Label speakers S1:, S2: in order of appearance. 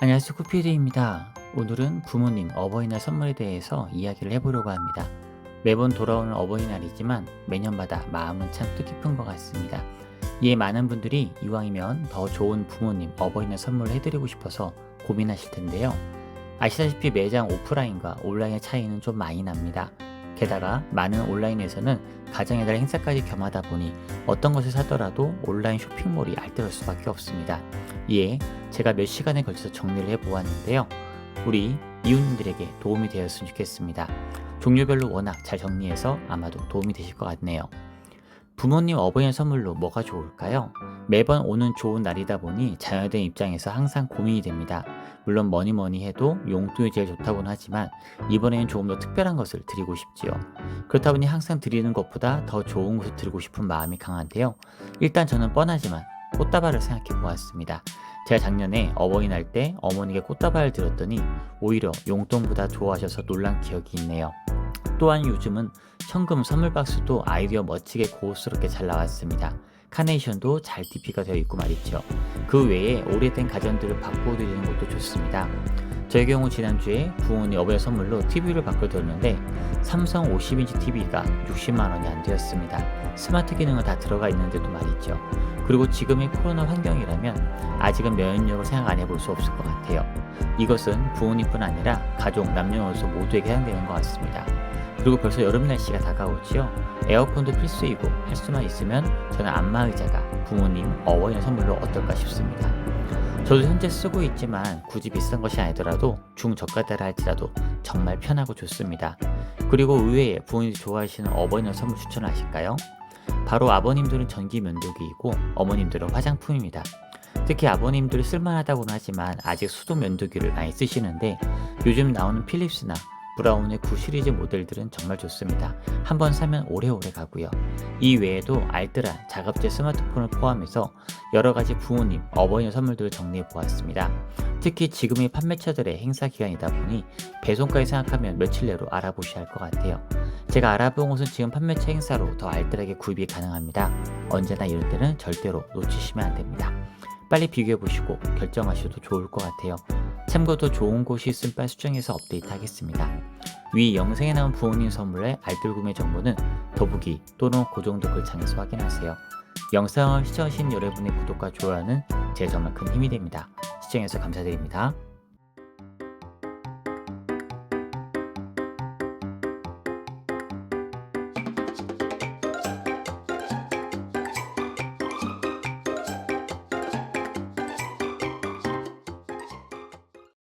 S1: 안녕하세요 쿠피디입니다. 오늘은 부모님 어버이날 선물에 대해서 이야기를 해보려고 합니다. 매번 돌아오는 어버이날이지만 매년마다 마음은 참 뜻깊은 것 같습니다. 이에 많은 분들이 이왕이면 더 좋은 부모님 어버이날 선물을 해드리고 싶어서 고민하실 텐데요. 아시다시피 매장 오프라인과 온라인의 차이는 좀 많이 납니다. 게다가 많은 온라인에서는 가정의 달 행사까지 겸하다 보니 어떤 것을 사더라도 온라인 쇼핑몰이 알뜰할 수밖에 없습니다. 이에 제가 몇 시간에 걸쳐서 정리를 해보았는데요. 우리 이웃님들에게 도움이 되었으면 좋겠습니다. 종류별로 워낙 잘 정리해서 아마도 도움이 되실 것 같네요. 부모님 어버이날 선물로 뭐가 좋을까요? 매번 오는 좋은 날이다 보니 자녀들 입장에서 항상 고민이 됩니다. 물론 뭐니 뭐니 해도 용돈이 제일 좋다고는 하지만 이번에는 조금 더 특별한 것을 드리고 싶지요. 그렇다 보니 항상 드리는 것보다 더 좋은 것을 드리고 싶은 마음이 강한데요. 일단 저는 뻔하지만 꽃다발을 생각해 보았습니다. 제가 작년에 어버이날 때 어머니께 꽃다발을 드렸더니 오히려 용돈보다 좋아하셔서 놀란 기억이 있네요. 또한 요즘은 현금 선물 박스도 아이디어 멋지게 고급스럽게 잘 나왔습니다. 카네이션도 잘 DP가 되어 있고 말이죠. 그 외에 오래된 가전들을 바꿔 드리는 것도 좋습니다. 저의 경우 지난주에 부모님 어버이 선물로 TV를 바꿔드렸는데 삼성 50인치 TV가 60만원이 안 되었습니다. 스마트 기능은 다 들어가 있는데도 말이죠. 그리고 지금의 코로나 환경이라면 아직은 면역력을 생각 안 해볼 수 없을 것 같아요. 이것은 부모님뿐 아니라 가족, 남녀노소 모두에게 해당되는 것 같습니다. 그리고 벌써 여름 날씨가 다가오지요. 에어컨도 필수이고 할 수만 있으면 저는 안마 의자가 부모님 어버이날 선물로 어떨까 싶습니다. 저도 현재 쓰고 있지만 굳이 비싼 것이 아니더라도 중저가대라 할지라도 정말 편하고 좋습니다. 그리고 의외에 부모님이 좋아하시는 어버이날 선물 추천을 하실까요? 바로 아버님들은 전기 면도기이고 어머님들은 화장품입니다. 특히 아버님들이 쓸만하다고는 하지만 아직 수도 면도기를 많이 쓰시는데 요즘 나오는 필립스나 브라운의 9 시리즈 모델들은 정말 좋습니다. 한번 사면 오래오래 가고요. 이 외에도 알뜰한 작업제 스마트폰을 포함해서 여러 가지 부모님 어버이날 선물들을 정리해 보았습니다. 특히 지금의 판매처들의 행사 기간이다 보니 배송까지 생각하면 며칠 내로 알아보셔야 할 것 같아요. 제가 알아본 곳은 지금 판매처 행사로 더 알뜰하게 구입이 가능합니다. 언제나 이럴 때는 절대로 놓치시면 안 됩니다. 빨리 비교해 보시고 결정하셔도 좋을 것 같아요. 참고로 좋은 곳이 있음 빨리 수정해서 업데이트 하겠습니다. 위 영상에 나온 부모님 선물의 알뜰 구매 정보는 더보기 또는 고정 댓글 창에서 확인하세요. 영상을 시청하신 여러분의 구독과 좋아요는 제 정말 큰 힘이 됩니다. 시청해서 감사드립니다.